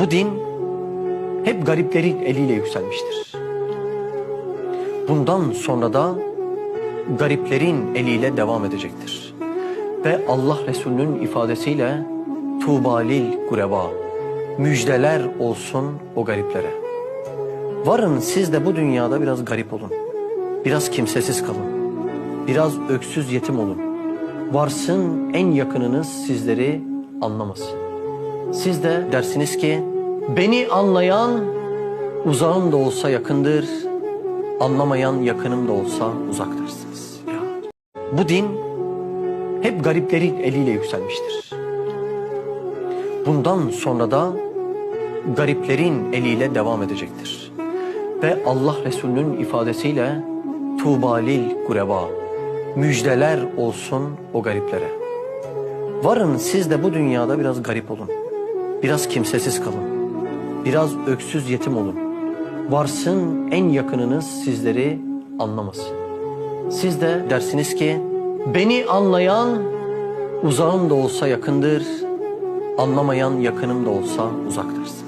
Bu din hep gariplerin eliyle yükselmiştir. Bundan sonra da gariplerin eliyle devam edecektir. Ve Allah Resulü'nün ifadesiyle tuğbalil gureba müjdeler olsun o gariplere. Varın siz de bu dünyada biraz garip olun. Biraz kimsesiz kalın. Biraz öksüz yetim olun. Varsın en yakınınız sizleri anlamasın. Siz de dersiniz ki beni anlayan uzağım da olsa yakındır, anlamayan yakınım da olsa uzak dersiniz. Bu din hep gariplerin eliyle yükselmiştir. Bundan sonra da gariplerin eliyle devam edecektir. Ve Allah Resulü'nün ifadesiyle tuğbalil gureba müjdeler olsun o gariplere. Varın siz de bu dünyada biraz garip olun. Biraz kimsesiz kalın. Biraz öksüz yetim olun. Varsın en yakınınız sizleri anlamasın. Siz de dersiniz ki beni anlayan uzağım da olsa yakındır, anlamayan yakınım da olsa uzak dersiniz.